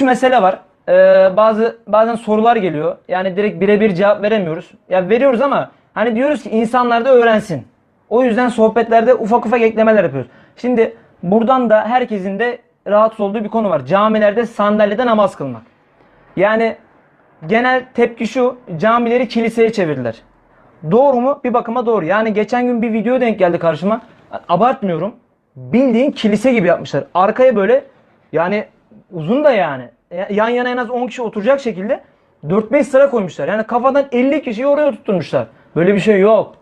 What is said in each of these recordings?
3 mesele var. Ee, bazı bazen sorular geliyor. Yani direkt birebir cevap veremiyoruz. Ya veriyoruz ama hani diyoruz ki insanlar da öğrensin. O yüzden sohbetlerde ufak ufak eklemeler yapıyoruz. Şimdi buradan da herkesin de rahatsız olduğu bir konu var. Camilerde sandalyede namaz kılmak. Yani genel tepki şu. Camileri kiliseye çevirdiler. Doğru mu? Bir bakıma doğru. Yani geçen gün bir video denk geldi karşıma. Abartmıyorum. Bildiğin kilise gibi yapmışlar. Arkaya böyle yani uzun da yani. Yan yana en az 10 kişi oturacak şekilde 4-5 sıra koymuşlar. Yani kafadan 50 kişiyi oraya oturtmuşlar. Böyle bir şey yok.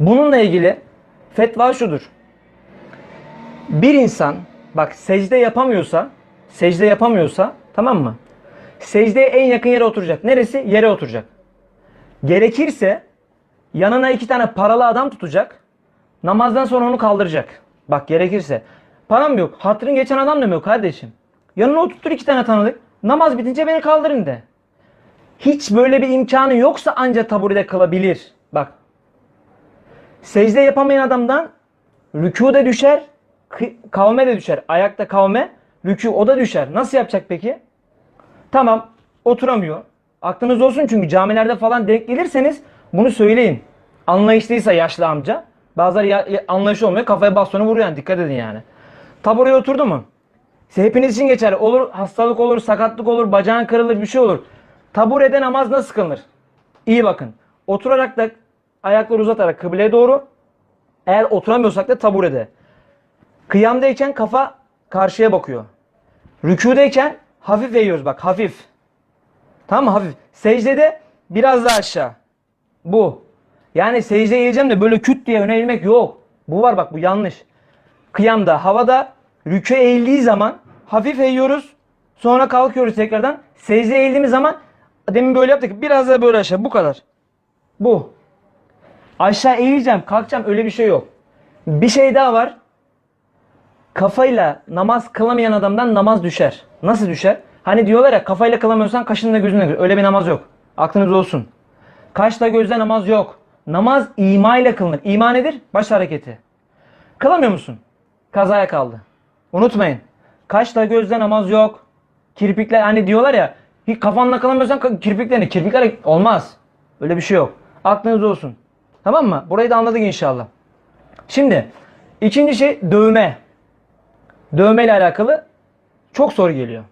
Bununla ilgili fetva şudur. Bir insan bak secde yapamıyorsa, secde yapamıyorsa tamam mı? Secdeye en yakın yere oturacak. Neresi? Yere oturacak. Gerekirse yanına iki tane paralı adam tutacak. Namazdan sonra onu kaldıracak. Bak gerekirse. Param yok. Hatırın geçen adam da mı yok kardeşim? Yanına oturtur iki tane tanıdık. Namaz bitince beni kaldırın de. Hiç böyle bir imkanı yoksa anca taburede kalabilir. Bak. Secde yapamayan adamdan rükû de düşer, kavme de düşer. Ayakta kavme, rükû o da düşer. Nasıl yapacak peki? Tamam oturamıyor. Aklınız olsun çünkü camilerde falan denk gelirseniz bunu söyleyin. Anlayışlıysa yaşlı amca. Bazıları ya- anlayışı olmuyor kafaya bastonu vuruyor yani dikkat edin yani. Tabureye oturdu mu? İşte hepiniz için geçerli. Olur hastalık olur, sakatlık olur, bacağın kırılır bir şey olur. Taburede namaz nasıl kılınır? İyi bakın. Oturarak da ayakları uzatarak kıbleye doğru. Eğer oturamıyorsak da taburede. Kıyamdayken kafa karşıya bakıyor. Rükûdeyken hafif eğiyoruz bak hafif. Tamam mı? Hafif. Secdede biraz daha aşağı. Bu. Yani secde eğileceğim de böyle küt diye öne eğilmek yok. Bu var bak bu yanlış. Kıyamda havada rükû eğildiği zaman hafif eğiyoruz. Sonra kalkıyoruz tekrardan. Secde eğildiğimiz zaman demin böyle yaptık. Biraz daha böyle aşağı. Bu kadar. Bu. Aşağı eğileceğim, kalkacağım öyle bir şey yok. Bir şey daha var. Kafayla namaz kılamayan adamdan namaz düşer. Nasıl düşer? Hani diyorlar ya kafayla kılamıyorsan kaşınla gözünle gör. Öyle bir namaz yok. Aklınız olsun. Kaşla gözle namaz yok. Namaz ima ile kılınır. İma nedir? Baş hareketi. Kılamıyor musun? Kazaya kaldı. Unutmayın. Kaşla gözle namaz yok. Kirpikler hani diyorlar ya kafanla kılamıyorsan ka- kirpiklerini. Kirpikler olmaz. Öyle bir şey yok. Aklınız olsun. Tamam mı? Burayı da anladık inşallah. Şimdi ikinci şey dövme. Dövme ile alakalı çok soru geliyor.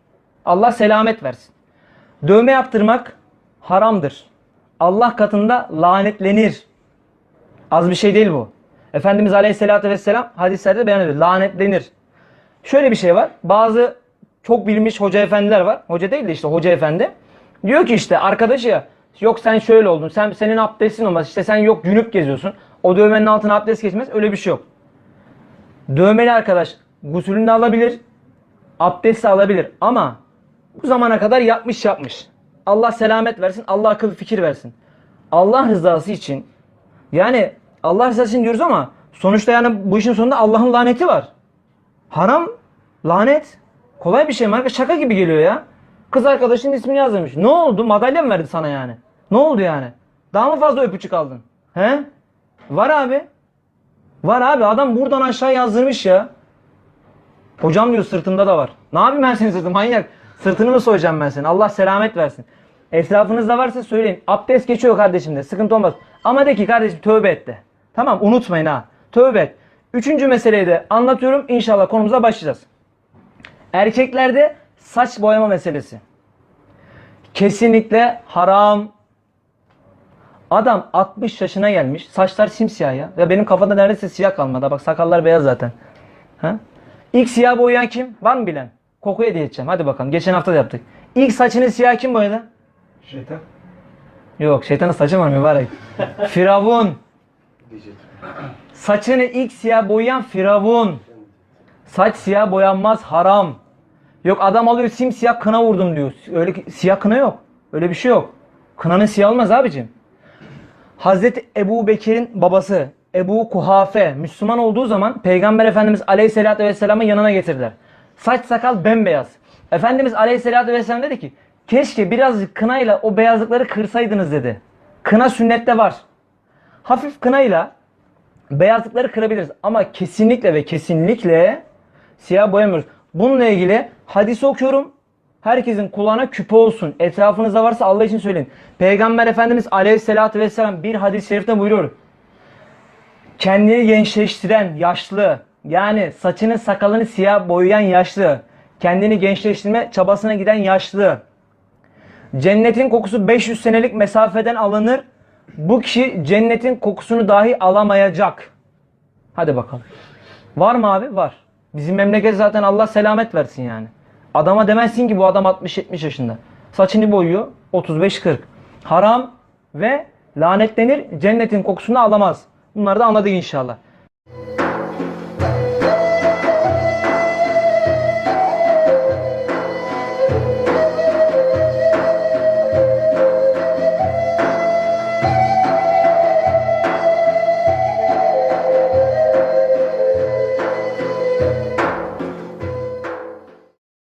Allah selamet versin. Dövme yaptırmak haramdır. Allah katında lanetlenir. Az bir şey değil bu. Efendimiz Aleyhisselatü Vesselam hadislerde beyan ediyor. Lanetlenir. Şöyle bir şey var. Bazı çok bilmiş hoca efendiler var. Hoca değil de işte hoca efendi. Diyor ki işte arkadaşı ya yok sen şöyle oldun. Sen senin abdestin olmaz. İşte sen yok cünüp geziyorsun. O dövmenin altına abdest geçmez. Öyle bir şey yok. Dövmeli arkadaş gusülünü de alabilir. Abdest de alabilir. Ama bu zamana kadar yapmış yapmış. Allah selamet versin. Allah akıl fikir versin. Allah rızası için yani Allah rızası için diyoruz ama sonuçta yani bu işin sonunda Allah'ın laneti var. Haram, lanet. Kolay bir şey mi? arkadaş? Şaka gibi geliyor ya. Kız arkadaşının ismini yazdırmış. Ne oldu? Madalya mı verdi sana yani? Ne oldu yani? Daha mı fazla öpücük aldın? He? Var abi. Var abi. Adam buradan aşağı yazdırmış ya. Hocam diyor sırtımda da var. Ne yapayım ben senin sırtın manyak? Sırtını mı soyacağım ben senin? Allah selamet versin. Etrafınızda varsa söyleyin. Abdest geçiyor kardeşim de. Sıkıntı olmaz. Ama de ki kardeşim tövbe et de. Tamam unutmayın ha. Tövbe et. Üçüncü meseleyi de anlatıyorum. İnşallah konumuza başlayacağız. Erkeklerde saç boyama meselesi. Kesinlikle haram. Adam 60 yaşına gelmiş. Saçlar simsiyah ya. Ya benim kafada neredeyse siyah kalmadı. Bak sakallar beyaz zaten. Ha? İlk siyah boyayan kim? Var mı bilen? Koku hediye edeceğim. Hadi bakalım. Geçen hafta da yaptık. İlk saçını siyah kim boyadı? Şeytan. Yok şeytanın saçı var mübarek. Firavun. Saçını ilk siyah boyayan Firavun. Saç siyah boyanmaz haram. Yok adam alıyor simsiyah kına vurdum diyor. Öyle siyah kına yok. Öyle bir şey yok. Kınanın siyah olmaz abicim. Hazreti Ebu Bekir'in babası Ebu Kuhafe Müslüman olduğu zaman Peygamber Efendimiz Aleyhisselatü Vesselam'ın yanına getirdiler. Saç sakal bembeyaz. Efendimiz Aleyhisselatü Vesselam dedi ki keşke birazcık kınayla o beyazlıkları kırsaydınız dedi. Kına sünnette var. Hafif kınayla beyazlıkları kırabiliriz ama kesinlikle ve kesinlikle siyah boyamıyoruz. Bununla ilgili hadis okuyorum. Herkesin kulağına küpe olsun. Etrafınızda varsa Allah için söyleyin. Peygamber Efendimiz Aleyhisselatü Vesselam bir hadis-i şerifte buyuruyor. Kendini gençleştiren yaşlı, yani saçını sakalını siyah boyayan yaşlı, kendini gençleştirme çabasına giden yaşlı, cennetin kokusu 500 senelik mesafeden alınır. Bu kişi cennetin kokusunu dahi alamayacak. Hadi bakalım. Var mı abi? Var. Bizim memleket zaten Allah selamet versin yani. Adama demezsin ki bu adam 60-70 yaşında. Saçını boyuyor 35-40. Haram ve lanetlenir cennetin kokusunu alamaz. Bunları da anladık inşallah.